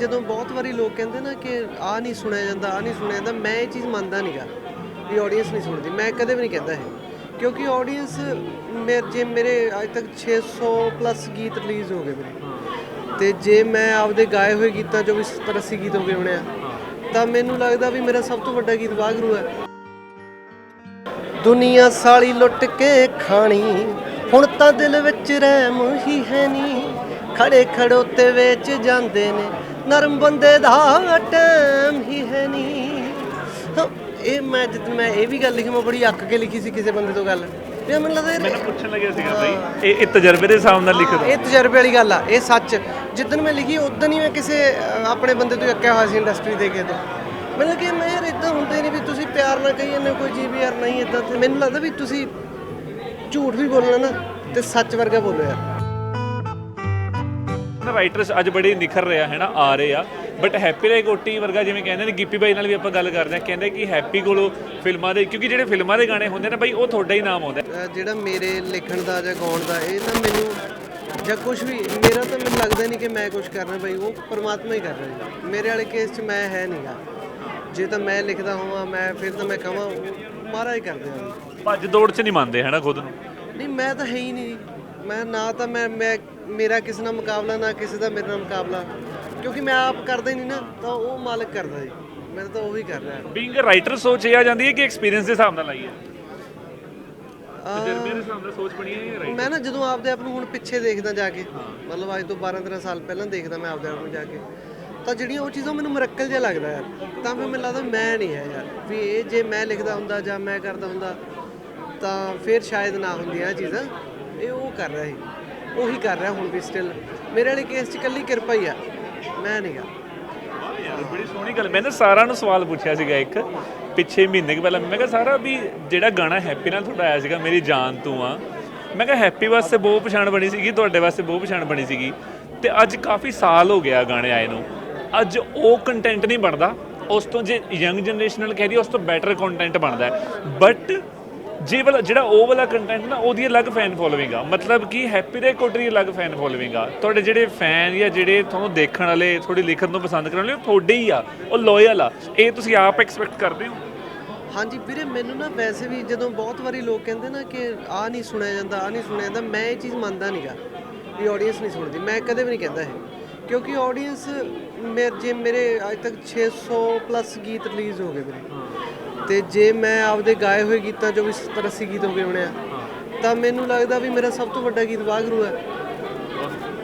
ਜਦੋਂ ਬਹੁਤ ਵਾਰੀ ਲੋਕ ਕਹਿੰਦੇ ਨਾ ਕਿ ਆ ਨਹੀਂ ਸੁਣਿਆ ਜਾਂਦਾ ਆ ਨਹੀਂ ਸੁਣਿਆ ਜਾਂਦਾ, ਮੈਂ ਇਹ ਚੀਜ਼ ਮੰਨਦਾ ਨਹੀਂਗਾ ਵੀ ਆਡੀਅנס ਨਹੀਂ ਸੁਣਦੀ। ਮੈਂ ਕਦੇ ਵੀ ਨਹੀਂ ਕਹਿੰਦਾ ਇਹ। ਕਿਉਂਕਿ ਆਡੀਅנס ਮੇਰੇ ਜੇ ਮੇਰੇ ਅੱਜ ਤੱਕ 600 ਪਲੱਸ ਗੀਤ ਰਿਲੀਜ਼ ਹੋ ਗਏ ਮੇਰੇ। ਤੇ ਜੇ ਮੈਂ ਆਪਦੇ ਗਾਏ ਹੋਏ ਗੀਤਾਂ ਚੋਂ ਵੀ 70 80 ਗੀਤ ਹੋ ਗਏ ਹੋਣੇ ਆ, ਤਾਂ ਮੈਨੂੰ ਲੱਗਦਾ ਵੀ ਮੇਰਾ ਸਭ ਤੋਂ ਵੱਡਾ ਗੀਤ ਵਾਗਰੂ ਹੈ। ਦੁਨੀਆ ਸਾਲੀ ਲੁੱਟ ਕੇ ਖਾਣੀ, ਹੁਣ ਤਾਂ ਦਿਲ ਵਿੱਚ ਰਹਿਮ ਹੀ ਹੈ ਨਹੀਂ ਖੜੇ ਖੜੋਤੇ ਵੇਚ ਜਾਂਦੇ ਨੇ। ਨਰਮ ਬੰਦੇ ਦਾ ਟਾਈਮ ਹੀ ਹੈ ਨਹੀਂ। ਇਹ ਮੈਂ ਜਦ ਮੈਂ ਇਹ ਵੀ ਗੱਲ ਲਿਖੀ ਮੈਂ ਬੜੀ ਅੱਕ ਕੇ ਲਿਖੀ ਸੀ ਕਿਸੇ ਬੰਦੇ ਤੋਂ ਗੱਲ। ਵੀ ਮੈਨੂੰ ਲੱਗਦਾ ਮੈਨੂੰ ਪੁੱਛਣ ਲੱਗਿਆ ਸੀਗਾ ਬਈ ਇਹ ਇਹ ਤਜਰਬੇ ਦੇ ਹਿਸਾਬ ਨਾਲ ਲਿਖ ਦੋ ਇਹ ਤਜਰਬੇ ਵਾਲੀ ਗੱਲ ਆ ਇਹ ਸੱਚ। ਜਿੱਦਨ ਮੈਂ ਲਿਖੀ ਉਦੋਂ ਹੀ ਮੈਂ ਕਿਸੇ ਆਪਣੇ ਬੰਦੇ ਤੋਂ ਅੱਕਿਆ ਹੋਇਆ ਸੀ ਇੰਡਸਟਰੀ ਦੇ ਕੇ ਤੋਂ। ਮੈਨੂੰ ਕਿ ਮੈਂ ਯਾਰ ਇਦਾਂ ਹੁੰਦੇ ਨਹੀਂ ਵੀ ਤੁਸੀਂ ਪਿਆਰ ਨਾਲ ਕਹੀ ਜਾਂਦੇ ਕੋਈ ਜੀ ਵੀ ਯਾਰ ਨਹੀਂ ਇਦਾਂ ਤੇ ਮੈਨੂੰ ਲੱਗਦਾ ਵੀ ਤੁਸੀਂ ਝੂਠ ਵੀ ਬੋਲਣਾ ਨਾ ਤੇ ਸੱਚ ਵਰਗਾ ਬੋਲੋ ਯਾਰ। ਰਾਈਟਰਸ ਅੱਜ ਬੜੇ ਨਿਖਰ ਰਿਹਾ ਹੈ ਨਾ ਆ ਰਹੇ ਆ। ਬਟ ਹੈਪੀ ਰੇ ਕੋਟੀ ਵਰਗਾ ਜਿਵੇਂ ਕਹਿੰਦੇ ਨੇ ਗਿੱਪੀ ਬਾਈ ਨਾਲ ਵੀ ਆਪਾਂ ਗੱਲ ਕਰਦੇ ਆ ਕਹਿੰਦੇ ਕਿ ਹੈਪੀ ਕੋਲੋਂ ਫਿਲਮਾਂ ਦੇ ਕਿਉਂਕਿ ਜਿਹੜੇ ਫਿਲਮਾਂ ਦੇ ਗਾਣੇ ਹੁੰਦੇ ਨੇ ਬਾਈ ਉਹ ਤੁਹਾਡਾ ਹੀ ਨਾਮ ਆਉਂਦਾ ਜਿਹੜਾ ਮੇਰੇ ਲਿਖਣ ਦਾ ਜਾਂ ਗਾਉਣ ਦਾ ਇਹ ਨਾ ਮੈਨੂੰ ਜਾਂ ਕੁਝ ਵੀ ਮੇਰਾ ਤਾਂ ਮੈਨੂੰ ਲੱਗਦਾ ਨਹੀਂ ਕਿ ਮੈਂ ਕੁਝ ਕਰਨਾ ਬਈ ਉਹ ਪਰਮਾਤਮਾ ਹੀ ਕਰ ਰਿਹਾ ਮੇਰੇ ਵਾਲੇ ਕੇਸ 'ਚ ਮੈਂ ਹੈ ਨਹੀਂਗਾ ਜੇ ਤਾਂ ਮੈਂ ਲਿਖਦਾ ਹੋਵਾਂ ਮੈਂ ਫਿਰ ਤਾਂ ਮੈਂ ਕਹਾਂ ਮਾਰਾ ਹੀ ਕਰਦੇ ਹਾਂ ਭੱਜ ਦੌੜ ਚ ਨਹੀਂ ਮੰਨਦੇ ਹੈ ਨਾ ਖੁਦ ਨੂੰ? ਨਹੀਂ ਮੈਂ ਤਾਂ ਹੈ ਹੀ ਨਹੀਂ। ਮੈਂ ਨਾ ਤਾਂ ਮੈਂ ਮੈਂ ਮੇਰਾ ਕਿਸੇ ਨਾਲ ਮੁਕਾਬਲਾ ਨਾ ਕਿਸੇ ਦਾ ਮੇਰੇ ਨਾਲ ਮੁਕਾਬਲਾ। ਕਿਉਂਕਿ ਮੈਂ ਆਪ ਕਰਦਾ ਹੀ ਨਹੀਂ ਨਾ ਤਾਂ ਉਹ ਮਾਲਕ ਕਰਦਾ ਜੀ। ਮੇਰਾ ਤਾਂ ਉਹੀ ਕਰ ਰਿਹਾ। ਬੀਇੰਗ ਅ ਰਾਈਟਰ ਸੋਚ ਇਹ ਆ ਜਾਂਦੀ ਹੈ ਕਿ ਐਕਸਪੀਰੀਅੰਸ ਦੇ ਹਿਸਾਬ ਨਾਲ ਆਈ ਹੈ ਅਹ, ਤਜਰਬੇ ਦੇ ਹਿਸਾਬ ਨਾਲ ਸੋਚ ਬਣੀ ਹੈ ਜਾਂ ਮੈਂ ਨਾ ਜਦੋਂ ਆਪਦੇ ਆਪ ਨੂੰ ਹੁਣ ਪਿੱਛੇ ਦੇਖਦਾ ਜਾ ਕੇ ਮਤਲਬ ਅੱਜ ਤੋਂ 12 13 ਸਾਲ ਪਹਿਲਾਂ ਦੇਖਦਾ ਮੈਂ ਆਪਦੇ ਆਪ ਨੂੰ ਜਾ ਕੇ ਤਾਂ ਜਿਹੜੀਆਂ ਉਹ ਚੀਜ਼ਾਂ ਮੈਨੂੰ ਮਰੱਕਲ ਜਿਹਾ ਲੱਗਦਾ ਯਾਰ ਤਾਂ ਫਿਰ ਮੈਨੂੰ ਲੱਗਦਾ ਮੈਂ ਨਹੀਂ ਹੈ ਯਾਰ। ਵੀ ਇਹ ਜੇ ਮੈਂ ਲਿਖਦਾ ਹੁੰਦਾ ਜਾਂ ਮੈਂ ਕਰਦਾ ਹੁੰਦਾ ਤਾਂ ਫਿਰ ਸ਼ਾਇਦ ਨਾ ਹੁੰਦੀਆਂ ਇਹ ਚੀਜ਼ਾਂ। ਇਹ ਉਹ ਕਰ ਰਿਹਾ ਸੀ। ਉਹੀ ਕਰ ਰਿਹਾ ਹੁਣ ਵੀ ਸਟਿਲ ਮੇਰੇ ਵਾਲੇ ਕੇਸ 'ਚ ਇਕੱਲੀ ਕਿਰਪਾ ਹੀ ਆ। ਮੈਂ ਨਹੀਂ ਗਾ। ਯਾਰ ਬੜੀ ਸੋਹਣੀ ਗੱਲ। ਮੈਂ ਨਾ ਸਾਰਾ ਨੂੰ ਸਵਾਲ ਪੁੱਛਿਆ ਸੀਗਾ ਇੱਕ, ਪਿੱਛੇ ਮਹੀਨੇ ਕੁ ਪਹਿਲਾਂ। ਮੈਂ ਕਿਹਾ, ਸਾਰਾ ਵੀ ਜਿਹੜਾ ਗਾਣਾ ਹੈਪੀ ਨਾਲ ਤੁਹਾਡਾ ਆਇਆ ਸੀਗਾ, ਮੇਰੀ ਜਾਨ ਤੂੰ ਆ। ਮੈਂ ਕਿਹਾ ਹੈਪੀ ਵਾਸਤੇ ਬਹੁਤ ਪਛਾਣ ਬਣੀ ਸੀਗੀ, ਤੁਹਾਡੇ ਵਾਸਤੇ ਬਹੁਤ ਪਛਾਣ ਬਣੀ ਸੀਗੀ। ਤੇ ਅੱਜ ਕਾਫੀ ਸਾਲ ਹੋ ਗਿਆ ਗਾਣੇ ਆਏ ਨੂੰ। ਅੱਜ ਉਹ ਕੰਟੈਂਟ ਨਹੀਂ ਬਣਦਾ। ਉਸ ਤੋਂ ਜੇ ਯੰਗ ਜਨਰੇਸ਼ਨ ਨਾਲ ਕਹਿ ਰਹੀ ਉਸ ਤੋਂ ਬੈਟਰ ਕੰਟੈਂਟ ਬਣਦਾ ਬਟ ਜੇ ਵਾਲਾ ਜਿਹੜਾ ਉਹ ਵਾਲਾ ਕੰਟੈਂਟ ਨਾ, ਉਹਦੀ ਅਲੱਗ ਫੈਨ ਫੋਲੋਇੰਗ ਆ। ਮਤਲਬ ਕਿ ਹੈਪੀ ਦੇ ਕੋਟਰੀ ਅਲੱਗ ਫੈਨ ਫੋਲੋਇੰਗ ਆ। ਤੁਹਾਡੇ ਜਿਹੜੇ ਫੈਨ ਜਾਂ ਜਿਹੜੇ ਤੁਹਾਨੂੰ ਦੇਖਣ ਵਾਲੇ, ਤੁਹਾਡੀ ਲਿਖਣ ਨੂੰ ਪਸੰਦ ਕਰਨ ਵਾਲੇ, ਉਹ ਤੁਹਾਡੇ ਹੀ ਆ। ਉਹ ਲੋਇਲ ਆ। ਇਹ ਤੁਸੀਂ ਆਪ ਐਕਸਪੈਕਟ ਕਰਦੇ ਹੋ? ਹਾਂਜੀ ਵੀਰੇ, ਮੈਨੂੰ ਨਾ ਵੈਸੇ ਵੀ ਜਦੋਂ ਬਹੁਤ ਵਾਰੀ ਲੋਕ ਕਹਿੰਦੇ ਨਾ ਕਿ ਆ ਨਹੀਂ ਸੁਣਿਆ ਜਾਂਦਾ ਆ ਨਹੀਂ ਸੁਣਿਆ ਜਾਂਦਾ, ਮੈਂ ਇਹ ਚੀਜ਼ ਮੰਨਦਾ ਨਹੀਂਗਾ ਵੀ ਆਡੀਅנס ਨਹੀਂ ਸੁਣਦੀ। ਮੈਂ ਕਦੇ ਵੀ ਨਹੀਂ ਕਹਿੰਦਾ ਇਹ। ਕਿਉਂਕਿ ਆਡੀਅנס ਮੇਰੇ ਜੇ ਮੇਰੇ ਅੱਜ ਤੱਕ 600 ਪਲੱਸ ਗੀਤ ਰਿਲੀਜ਼ ਹੋ ਗਏ ਮੇਰੇ। ਤੇ ਜੇ ਮੈਂ ਆਪਦੇ ਗਾਏ ਹੋਏ ਗੀਤਾਂ ਚੋਂ ਵੀ 70 80 ਗੀਤ ਹੋ ਗਏ ਹੋਣੇ ਆ ਤਾਂ ਮੈਨੂੰ ਲੱਗਦਾ ਵੀ ਮੇਰਾ ਸਭ ਤੋਂ ਵੱਡਾ ਗੀਤ ਵਾਗਰੂ ਹੈ।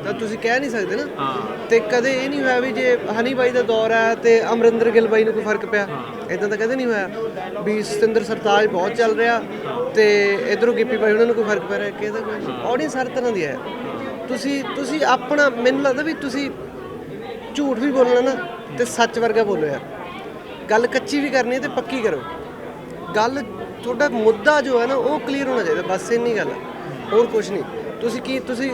ਤਾਂ ਤੁਸੀਂ ਕਹਿ ਨਹੀਂ ਸਕਦੇ ਨਾ। ਤੇ ਕਦੇ ਇਹ ਨਹੀਂ ਹੋਇਆ ਵੀ ਜੇ ਹਨੀ ਬਾਈ ਦਾ ਦੌਰ ਹੈ ਤੇ ਅਮਰਿੰਦਰ ਗਿੱਲ ਬਾਈ ਨੂੰ ਕੋਈ ਫ਼ਰਕ ਪਿਆ। ਇਦਾਂ ਤਾਂ ਕਦੇ ਨਹੀਂ ਹੋਇਆ। ਵੀ ਸਤਿੰਦਰ ਸਰਤਾਜ ਬਹੁਤ ਚੱਲ ਰਿਹਾ ਤੇ ਇਧਰੋਂ ਗਿੱਪੀ ਬਾਈ ਉਹਨਾਂ ਨੂੰ ਕੋਈ ਫ਼ਰਕ ਪੈ ਰਿਹਾ ਕਿਹਦਾ ਕੋਈ ਆਡੀਅנס ਹਰ ਤਰ੍ਹਾਂ ਦੀ ਹੈ। ਤੁਸੀਂ ਤੁਸੀਂ ਆਪਣਾ ਮੈਨੂੰ ਲੱਗਦਾ ਵੀ ਤੁਸੀਂ ਝੂਠ ਵੀ ਬੋਲਣਾ ਨਾ ਤੇ ਸੱਚ ਵਰਗਾ ਬੋਲੋ ਯਾਰ। ਗੱਲ ਕੱਚੀ ਵੀ ਕਰਨੀ ਹੈ ਤੇ ਪੱਕੀ ਕਰੋ। ਗੱਲ ਤੁਹਾਡਾ ਮੁੱਦਾ ਜੋ ਹੈ ਨਾ, ਉਹ ਕਲੀਅਰ ਹੋਣਾ ਚਾਹੀਦਾ, ਬਸ ਇੰਨੀ ਗੱਲ ਹੈ। ਹੋਰ ਕੁਝ ਨਹੀਂ। ਤੁਸੀਂ ਕੀ, ਤੁਸੀਂ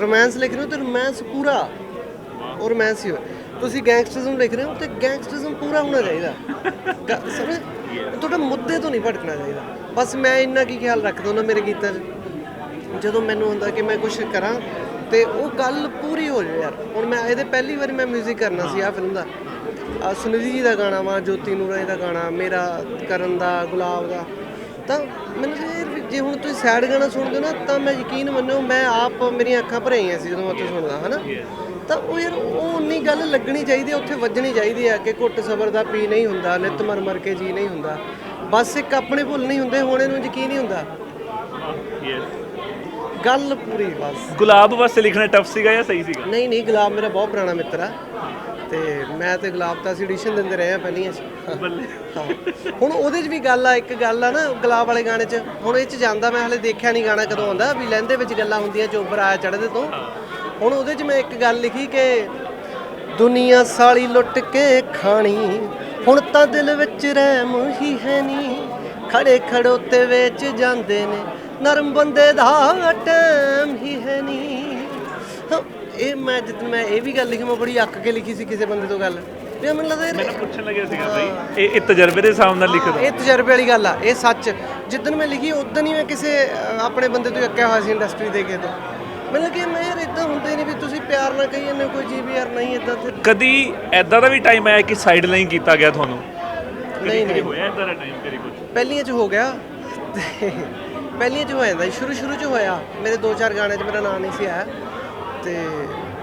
ਰੋਮਾਂਸ ਲਿਖ ਰਹੇ ਹੋ ਤੇ ਰੋਮਾਂਸ ਪੂਰਾ। ਉਹ ਰੋਮਾਂਸ ਹੀ ਹੋ ਤੁਸੀਂ ਗੈਂਗਸਟਰਿਜ਼ਮ ਲਿਖ ਰਹੇ ਹੋ ਤੇ ਗੈਂਗਸਟਰਿਜ਼ਮ ਪੂਰਾ ਹੋਣਾ ਚਾਹੀਦਾ। ਗ- ਸਮਝ? ਤੁਹਾਡਾ ਮੁੱਦੇ ਤੋਂ ਨਹੀਂ ਭਟਕਣਾ ਚਾਹੀਦਾ। ਬਸ ਮੈਂ ਇੰਨਾ ਕੀ ਖਿਆਲ ਰੱਖਦਾ ਹੁੰਦਾ ਮੇਰੇ ਗੀਤਾਂ 'ਚ। ਜਦੋਂ ਮੈਨੂੰ ਹੁੰਦਾ ਕਿ ਮੈਂ ਕੁਝ ਕਰਾਂ ਤੇ ਉਹ ਗੱਲ ਪੂਰੀ ਹੋ ਜਾਵੇ ਯਾਰ। ਹੁਣ ਮੈਂ ਇਹਦੇ ਪਹਿਲੀ ਵਾਰੀ ਮੈਂ 뮤직 ਕਰਨਾ ਸੀ ਆ ਫਿਲਮ ਦਾ। ਆਹ ਸੁਨਿਧੀ ਜੀ ਦਾ ਗਾਣਾ ਵਾ ਜੋਤੀ ਨੂਰਾਂ ਦਾ ਗਾਣਾ ਮੇਰਾ ਕਰਨ ਦਾ ਗੁਲਾਬ ਦਾ। ਤਾਂ ਮੈਨੂੰ ਇਹ ਜੇ ਹੁਣ ਤੁਸੀਂ ਸੈਡ ਗਾਣਾ ਸੁਣਦੇ ਹੋ ਨਾ ਤਾਂ ਮੈਂ ਯਕੀਨ ਮੰਨੋ ਮੈਂ ਆਪ ਮੇਰੀਆਂ ਅੱਖਾਂ ਭਰ ਆਈਆਂ ਸੀ ਜਦੋਂ ਮੈਂ ਉੱਥੇ ਸੁਣਦਾ ਹਨਾ? ਤਾਂ ਉਹ ਯਾਰ ਉਹ ਉਨੀ ਗੱਲ ਲੱਗਣੀ ਚਾਹੀਦੀ ਹੈ ਉੱਥੇ ਵੱਜਣੀ ਚਾਹੀਦੀ ਹੈ ਕਿ ਘੁੱਟ ਸਬਰ ਦਾ ਪੀ ਨਹੀਂ ਹੁੰਦਾ ਨਿਤ ਮਰ ਮਰ ਕੇ ਜੀ ਨਹੀਂ ਹੁੰਦਾ। ਬਸ ਇੱਕ ਆਪਣੇ ਭੁੱਲ ਨਹੀਂ ਹੁੰਦੇ ਹੋਣੇ ਨੂੰ ਯਕੀਨ ਨਹੀਂ ਹੁੰਦਾ। ਗੱਲ ਪੂਰੀ ਬਸ। ਗੁਲਾਬ ਵਾਸਤੇ ਲਿਖਣਾ ਟਫ ਸੀਗਾ ਜਾਂ ਸਹੀ ਸੀਗਾ? ਨਹੀਂ ਨਹੀਂ ਗੁਲਾਬ ਮੇਰਾ ਬਹੁਤ ਪੁਰਾਣਾ ਮਿੱਤਰ ਆ। ਤੇ ਮੈਂ ਤੇ ਗੁਲਾਬ ਤਾਂ ਅਸੀਂ ਐਡੀਸ਼ਨ ਦਿੰਦੇ ਰਹੇ ਆ ਪਹਿਲੀਆਂ 'ਚ। ਬੱਲੇ। ਹੁਣ ਉਹਦੇ 'ਚ ਵੀ ਗੱਲ ਆ ਇੱਕ ਗੱਲ ਆ ਨਾ ਗੁਲਾਬ ਵਾਲੇ ਗਾਣੇ 'ਚ। ਹੁਣ ਇਹ 'ਚ ਜਾਂਦਾ ਮੈਂ ਹਲੇ ਦੇਖਿਆ ਨਹੀਂ ਗਾਣਾ ਕਦੋਂ ਆਉਂਦਾ ਵੀ ਲਹਿੰਦੇ ਵਿੱਚ ਗੱਲਾਂ ਹੁੰਦੀਆਂ ਚੋਬਰ ਆਇਆ ਚੜ੍ਹਦੇ ਤੋਂ। ਹੁਣ ਉਹਦੇ 'ਚ ਮੈਂ ਇੱਕ ਗੱਲ ਲਿਖੀ ਕਿ ਦੁਨੀਆ ਸਾਲੀ ਲੁੱਟ ਕੇ ਖਾਣੀ ਹੁਣ ਤਾਂ ਦਿਲ ਵਿੱਚ ਰਹਿਮ ਹੀ ਹੈ ਨਹੀਂ ਖੜੇ ਖੜੋਤੇ ਵੇਚ ਜਾਂਦੇ ਨੇ। ਨਰਮ ਬੰਦੇ ਦਾ ਟਾਈਮ ਹੀ ਹੈ ਨਹੀਂ। ਇਹ ਮੈਂ ਜਦ ਮੈਂ ਇਹ ਵੀ ਗੱਲ ਲਿਖੀ ਮੈਂ ਬੜੀ ਅੱਕ ਕੇ ਲਿਖੀ ਸੀ ਕਿਸੇ ਬੰਦੇ ਤੋਂ ਗੱਲ। ਵੀ ਮੈਨੂੰ ਲੱਗਦਾ ਯਾਰ ਮੈਨੂੰ ਪੁੱਛਣ ਲੱਗਿਆ ਸੀਗਾ ਬਈ ਇਹ ਇਹ ਤਜਰਬੇ ਦੇ ਹਿਸਾਬ ਨਾਲ ਲਿਖ ਦੋ। ਇਹ ਤਜਰਬੇ ਵਾਲੀ ਗੱਲ ਆ ਇਹ ਸੱਚ। ਜਿੱਦਨ ਮੈਂ ਲਿਖੀ ਉਦੋਂ ਹੀ ਮੈਂ ਕਿਸੇ ਆਪਣੇ ਬੰਦੇ ਤੋਂ ਅੱਕਿਆ ਹੋਇਆ ਸੀ ਇੰਡਸਟਰੀ ਦੇ ਕੇ ਤੋਂ। ਮੈਨੂੰ ਕਿ ਮੈਂ ਯਾਰ ਇਦਾਂ ਹੁੰਦੇ ਨਹੀਂ ਵੀ ਤੁਸੀਂ ਪਿਆਰ ਨਾਲ ਕਹੀ ਜਾਂਦੇ ਕੋਈ ਚੀਜ਼ ਵੀ ਯਾਰ ਨਹੀਂ ਇਦਾਂ ਤੇ ਕਦੀ ਐਦਾਂ ਦਾ ਵੀ ਟਾਈਮ ਆਇਆ ਕਿ ਸਾਈਡ ਲਾਈਨ ਕੀਤਾ ਗਿਆ ਤੁਹਾਨੂੰ? ਨਹੀਂ ਨਹੀਂ। ਹੋਇਆ ਐਦਾਂ ਦਾ ਟਾਈਮ ਕਰੀ ਕੁਝ ਪਹਿਲੀਆਂ 'ਚ ਹੋ ਗਿਆ। ਪਹਿਲੀਆਂ 'ਚ ਹੋ ਜਾਂਦਾ ਸੀ, ਸ਼ੁਰੂ ਸ਼ੁਰੂ 'ਚ ਹੋਇਆ। ਮੇਰੇ ਦੋ ਚਾਰ ਗਾਣਿਆਂ 'ਚ ਮੇਰਾ ਨਾਮ ਨਹੀਂ ਸੀ ਆਇਆ। ਤੇ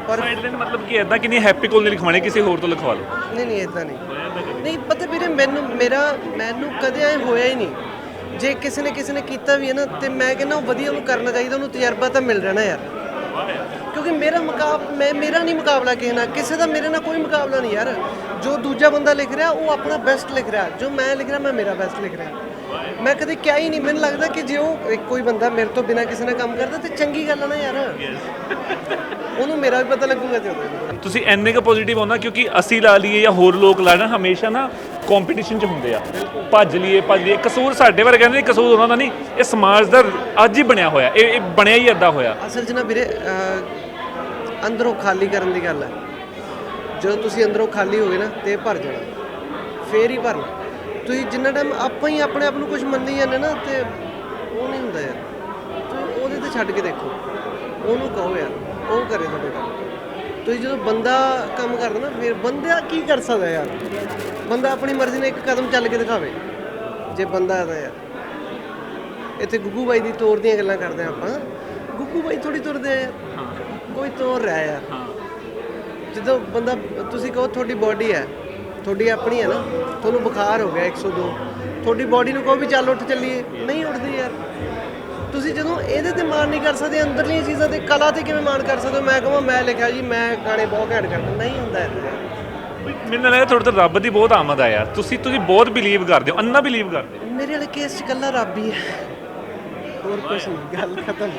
ਪਰ ਸਾਈਡ ਲਾਈਨ ਮਤਲਬ ਕਿ ਐਦਾਂ ਕਿ ਨਹੀਂ ਹੈਪੀ ਕੋਲ ਨਹੀਂ ਲਿਖਵਾਣੇ ਕਿਸੇ ਹੋਰ ਤੋਂ ਲਿਖਵਾ ਲਓ। ਨਹੀਂ ਨਹੀਂ ਇਦਾਂ ਨਹੀਂ। ਨਹੀਂ ਪਤਾ ਵੀਰੇ ਮੈਨੂੰ ਮੇਰਾ ਮੈਨੂੰ ਕਦੇ ਐ ਹੋਇਆ ਹੀ ਨਹੀਂ। ਜੇ ਕਿਸੇ ਨੇ ਕਿਸੇ ਨੇ ਕੀਤਾ ਵੀ ਹੈ ਨਾ ਤੇ ਮੈਂ ਕਹਿੰਦਾ ਉਹ ਵਧੀਆ ਉਹਨੂੰ ਕਰਨਾ ਚਾਹੀਦਾ ਉਹਨੂੰ ਤਜਰਬਾ ਤਾਂ ਮਿਲ ਜਾਣਾ ਯਾਰ। ਕਿਉਂਕਿ ਮੇਰਾ ਮੁਕਾਬ ਮੈਂ ਮੇਰਾ ਨਹੀਂ ਮੁਕਾਬਲਾ ਕਿਸੇ ਨਾਲ ਕਿਸੇ ਦਾ ਮੇਰੇ ਨਾਲ ਕੋਈ ਮੁਕਾਬਲਾ ਨਹੀਂ ਯਾਰ। ਜੋ ਦੂਜਾ ਬੰਦਾ ਲਿਖ ਰਿਹਾ ਉਹ ਆਪਣਾ ਬੈਸਟ ਲਿਖ ਰਿਹਾ। ਜੋ ਮੈਂ ਲਿਖ ਰਿਹਾ ਮੈਂ ਮੇਰਾ ਬੈਸਟ ਲਿਖ ਰਿਹਾ। ਮੈਂ ਕਦੇ ਕਿਹਾ ਹੀ ਨਹੀਂ ਮੈਨੂੰ ਲੱਗਦਾ ਕਿ ਜੇ ਉਹ ਕੋਈ ਬੰਦਾ ਮੇਰੇ ਤੋਂ ਬਿਨਾ ਕਿਸੇ ਨਾਲ ਕੰਮ ਕਰਦਾ ਤੇ ਚੰਗੀ ਗੱਲ ਆ ਨਾ ਯਾਰ। ਉਹਨੂੰ ਮੇਰਾ ਵੀ ਪਤਾ ਲੱਗੂਗਾ ਤੇ ਉਹਦਾ। ਤੁਸੀਂ ਐਨੇ ਕੁ ਪੋਜ਼ਿਟਿਵ ਹੋਣਾ ਕਿਉਂਕਿ ਅਸੀਂ ਲਾ ਲਈਏ ਜਾਂ ਹੋਰ ਲੋਕ ਲਾ ਲੈਣ ਹਮੇਸ਼ਾ ਨਾ ਕੰਪੀਟੀਸ਼ਨ 'ਚ ਹੁੰਦੇ ਆ। ਭੱਜ ਲਈਏ ਭੱਜ ਲਈਏ। ਕਸੂਰ ਸਾਡੇ ਵਰਗੇ ਨਹੀਂ ਕਸੂਰ ਉਹਨਾਂ ਦਾ ਨਹੀਂ। ਇਹ ਸਮਾਜ ਦਾ ਅੱਜ ਹੀ ਬਣਿਆ ਹੋਇਆ ਇਹ ਇਹ ਬਣਿਆ ਹੀ ਏਦਾਂ ਹੋਇਆ। ਅਸਲ 'ਚ ਨਾ ਵੀਰੇ ਅੰਦਰੋਂ ਖਾਲੀ ਕਰਨ ਦੀ ਗੱਲ ਹੈ। ਜਦੋਂ ਤੁਸੀਂ ਅੰਦਰੋਂ ਖਾਲੀ ਹੋਗੇ ਨਾ ਤੇ ਭਰ ਜਾਣਾ। ਫੇਰ ਹੀ ਭਰਨਾ। ਤੁਸੀਂ ਜਿੰਨਾ ਟਾਈਮ ਆਪਾਂ ਹੀ ਆਪਣੇ ਆਪ ਨੂੰ ਕੁਝ ਮੰਨੀ ਜਾਂਦੇ ਨਾ ਤੇ ਉਹ ਨਹੀਂ ਹੁੰਦਾ ਯਾਰ। ਤੁਸੀਂ ਉਹਦੇ ਤੇ ਛੱਡ ਕੇ ਦੇਖੋ। ਉਹਨੂੰ ਕਹੋ ਯਾਰ ਉਹ ਕਰੇ ਤੁਹਾਡੇ ਕੰਮ। ਤੁਸੀਂ ਜਦੋਂ ਬੰਦਾ ਕੰਮ ਕਰਦਾ ਨਾ ਫਿਰ ਬੰਦਾ ਕੀ ਕਰ ਸਕਦਾ ਯਾਰ? ਬੰਦਾ ਆਪਣੀ ਮਰਜ਼ੀ ਨਾਲ ਇੱਕ ਕਦਮ ਚੱਲ ਕੇ ਦਿਖਾਵੇ ਜੇ ਬੰਦਾ ਹੈ ਤਾਂ ਯਾਰ। ਇੱਥੇ ਗੁੱਗੂ ਬਾਈ ਦੀ ਤੋਰ ਦੀਆਂ ਗੱਲਾਂ ਕਰਦੇ ਹਾਂ ਆਪਾਂ। ਗੁੱਗੂ ਬਾਈ ਥੋੜੀ ਤੁਰਦੇ ਆ। ਯਾਰ ਕੋਈ ਤੋਰ ਰਿਹਾ ਯਾਰ। ਹਾਂ। ਜਦੋਂ ਬੰਦਾ ਤੁਸੀਂ ਕਹੋ ਤੁਹਾਡੀ ਬਾਡੀ ਹੈ। ਤੁਹਾਡੀ ਆਪਣੀ ਹੈ ਨਾ ਤੁਹਾਨੂੰ ਬੁਖਾਰ ਹੋ ਗਿਆ 102 ਤੁਹਾਡੀ ਬਾਡੀ ਨੂੰ ਕਹੋ ਵੀ ਚੱਲ ਉੱਠ ਚੱਲੀਏ। ਨਹੀਂ ਉੱਠਦੀ ਯਾਰ। ਤੁਸੀਂ ਜਦੋਂ ਇਹਦੇ ਤੇ ਮਾਣ ਨਹੀਂ ਕਰ ਸਕਦੇ ਅੰਦਰਲੀਆਂ ਚੀਜ਼ਾਂ ਤੇ ਕਲਾ ਤੇ ਕਿਵੇਂ ਮਾਣ ਕਰ ਸਕਦੇ ਮੈਂ ਕਹਾਂ ਮੈਂ ਲਿਖਿਆ ਜੀ ਮੈਂ ਗਾਣੇ ਬਹੁਤ ਘੈਂਟ ਕਰਦਾ। ਨਹੀਂ ਹੁੰਦਾ ਏਦਾਂ ਮੈਨੂੰ ਲੱਗਦਾ ਤੁਹਾਡੇ ਤੋਂ ਰੱਬ ਦੀ ਬਹੁਤ ਆਮਦ ਆ ਯਾਰ। ਤੁਸੀਂ ਤੁਸੀਂ ਬਹੁਤ ਬਿਲੀਵ ਕਰਦੇ ਹੋ। ਅੰਨਾ ਬਿਲੀਵ ਕਰਦੇ ਹੋ। ਮੇਰੇ ਵਾਲੇ ਕੇਸ 'ਚ ਕੱਲਾ ਰੱਬ ਹੀ ਹੈ। ਹੋਰ ਕੁਝ ਨਹੀਂ ਗੱਲ ਖਤਮ।